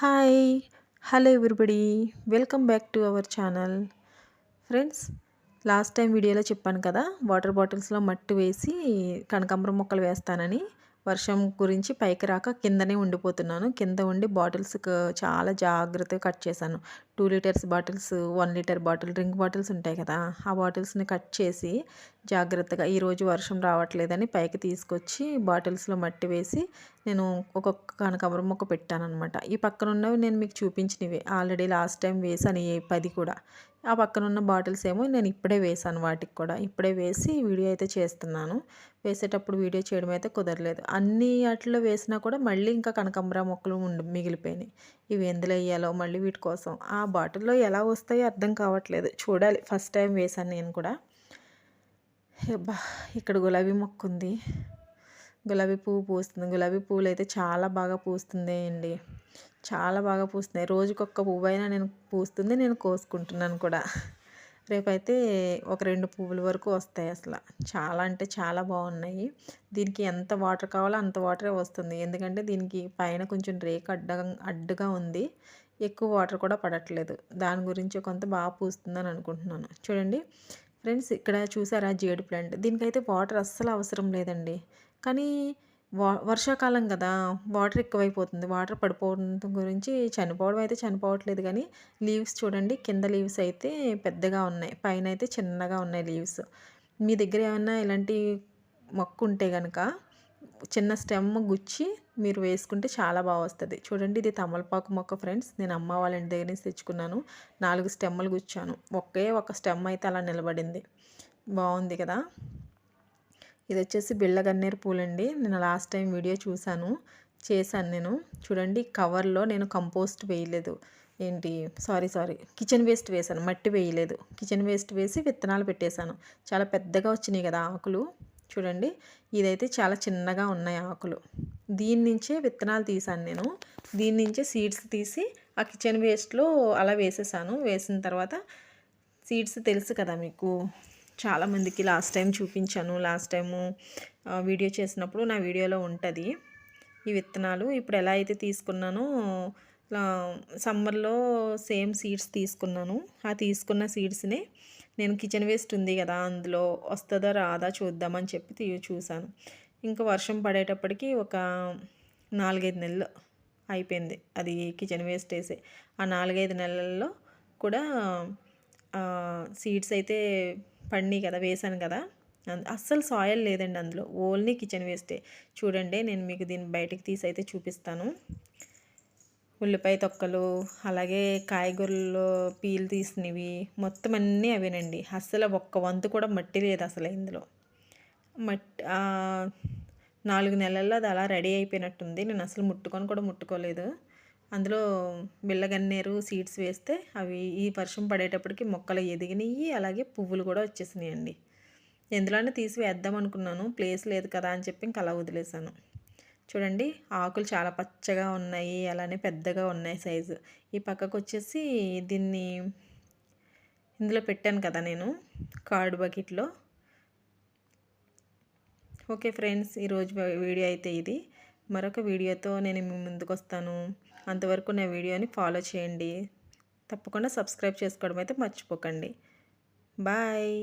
Hi hello everybody. Welcome back to our channel. Friends last time వీడియోలో చెప్పాను కదా water బాటిల్స్లో మట్టి వేసి కనకాంబరం మొక్కలు వేస్తానని. వర్షం గురించి పైకి రాక కిందనే ఉండిపోతున్నాను. కింద ఉండి బాటిల్స్ చాలా జాగ్రత్తగా కట్ చేశాను. Two litres bottles one litre bottle drink bottles ఉంటాయి కదా ఆ బాటిల్స్ని కట్ చేసి జాగ్రత్తగా ఈరోజు వర్షం రావట్లేదని పైకి తీసుకొచ్చి బాటిల్స్లో మట్టి వేసి నేను ఒక్కొక్క కనకాంబరం మొక్క పెట్టాను అనమాట ఈ పక్కన ఉన్నవి నేను మీకు చూపించినవి. ఆల్రెడీ లాస్ట్ టైం వేసాను ఏ పది కూడా. ఆ పక్కన ఉన్న బాటిల్స్ ఏమో నేను ఇప్పుడే వేసాను వాటికి కూడా. ఇప్పుడే వేసి వీడియో అయితే చేస్తున్నాను. వేసేటప్పుడు వీడియో చేయడం అయితే కుదరలేదు. అన్ని వాటిలో వేసినా కూడా మళ్ళీ ఇంకా కనకంబర మొక్కలు ఉండి మిగిలిపోయినాయి. ఇవి ఎందులో వేయాలో మళ్ళీ వీటి కోసం. ఆ బాటిల్లో ఎలా వస్తాయో అర్థం కావట్లేదు. చూడాలి. ఫస్ట్ టైం వేసాను నేను కూడా. బా ఇక్కడ గులాబీ మొక్క ఉంది. గులాబీ పువ్వు పూస్తుంది. గులాబీ పువ్వులు అయితే చాలా బాగా పూస్తుంది అండి. చాలా బాగా పూస్తున్నాయి. రోజుకొక్క పువ్వు అయినా నేను పూస్తుంది నేను కోసుకుంటున్నాను కూడా. రేపైతే ఒక రెండు పువ్వుల వరకు వస్తాయి అసలు. చాలా అంటే చాలా బాగున్నాయి. దీనికి ఎంత వాటర్ కావాలో అంత వాటరే వస్తుంది. ఎందుకంటే దీనికి పైన కొంచెం రేక్ అడ్డ అడ్డుగా ఉంది. ఎక్కువ వాటర్ కూడా పడట్లేదు. దాని గురించి కొంత బాగా పూస్తుందని అనుకుంటున్నాను. చూడండి ఫ్రెండ్స్ ఇక్కడ చూసారా జేడు ప్లాంట్? దీనికైతే వాటర్ అస్సలు అవసరం లేదండి. కానీ వా వర్షాకాలం కదా వాటర్ ఎక్కువైపోతుంది వాటర్ పడిపోవడం గురించి చనిపోవడం అయితే చనిపోవట్లేదు కానీ లీవ్స్ చూడండి కింద లీవ్స్ అయితే పెద్దగా ఉన్నాయి పైన అయితే చిన్నగా ఉన్నాయి లీవ్స్. మీ దగ్గర ఏమైనా ఇలాంటి మొక్క ఉంటే కనుక చిన్న స్టెమ్ గుచ్చి మీరు వేసుకుంటే చాలా బాగా వస్తుంది. చూడండి ఇది తమలపాకు మొక్క ఫ్రెండ్స్ నేను అమ్మ వాళ్ళ ఇంటి దగ్గర నుంచి తెచ్చుకున్నాను నాలుగు స్టెమ్లు గుచ్చాను ఒకే ఒక స్టెమ్ అయితే అలా నిలబడింది. బాగుంది కదా? ఇది వచ్చేసి బిళ్ళగన్నేరు పూలండి. నేను లాస్ట్ టైం వీడియో చూశాను చేశాను నేను. చూడండి కవర్లో నేను కంపోస్ట్ వేయలేదు. ఏంటి? Sorry sorry. కిచెన్ వేస్ట్ వేసాను మట్టి వేయలేదు. కిచెన్ వేస్ట్ వేసి విత్తనాలు పెట్టేశాను. చాలా పెద్దగా వచ్చినాయి కదా ఆకులు. చూడండి ఇదైతే చాలా చిన్నగా ఉన్నాయి ఆకులు. దీని నుంచే విత్తనాలు తీసాను నేను. దీని నుంచే సీడ్స్ తీసి ఆ కిచెన్ వేస్ట్లో అలా వేసేసాను. వేసిన తర్వాత సీడ్స్ తెలుసు కదా మీకు. చాలామందికి లాస్ట్ టైం చూపించాను. లాస్ట్ టైము వీడియో చేసినప్పుడు నా వీడియోలో ఉంటుంది. ఈ విత్తనాలు ఇప్పుడు ఎలా అయితే తీసుకున్నానో సమ్మర్లో సేమ్ సీడ్స్ తీసుకున్నాను. ఆ తీసుకున్న సీడ్స్ని నేను కిచెన్ వేస్ట్ ఉంది కదా అందులో వస్తుందా రాదా చూద్దామని చెప్పి చూశాను. ఇంకా వర్షం పడేటప్పటికి ఒక నాలుగైదు నెలలు అయిపోయింది అది కిచెన్ వేస్ట్ వేసే. ఆ నాలుగైదు నెలల్లో కూడా సీడ్స్ అయితే పడినాయి కదా వేసాను కదా. అస్సలు సాయిల్ లేదండి అందులో. ఓన్లీ కిచెన్ వేస్టే. చూడండి నేను మీకు దీన్ని బయటకు తీసి అయితే చూపిస్తాను. ఉల్లిపాయ తొక్కలు అలాగే కాయగూరలు పీలు తీసినవి మొత్తం అన్నీ అవేనండి. అస్సలు ఒక్క వంతు కూడా మట్టి లేదు అసలు ఇందులో. మట్టి నాలుగు నెలల్లో అది అలా రెడీ అయిపోయినట్టుంది. నేను అసలు ముట్టుకొని కూడా ముట్టుకోలేదు. అందులో బిళ్ళగన్నేరు సీడ్స్ వేస్తే అవి ఈ వర్షం పడేటప్పటికి మొక్కలు ఎదిగినాయి అలాగే పువ్వులు కూడా వచ్చేసినాయి అండి ఎందులోనే తీసి వేద్దాం అనుకున్నాను ప్లేస్ లేదు కదా అని చెప్పి ఇంకా అలా వదిలేసాను చూడండి ఆకులు చాలా పచ్చగా ఉన్నాయి అలానే పెద్దగా ఉన్నాయి సైజు. ఈ పక్కకు వచ్చేసి దీన్ని ఇందులో పెట్టాను కదా నేను కార్డ్ బకెట్లో. ఓకే ఫ్రెండ్స్ ఈరోజు వీడియో అయితే ఇది. మరొక వీడియోతో నేను మీ ముందుకు వస్తాను అంతవరకు నా వీడియోని ఫాలో చేయండి. తప్పకుండా సబ్స్క్రైబ్ చేసుకోవడం అయితే మర్చిపోకండి. బాయ్.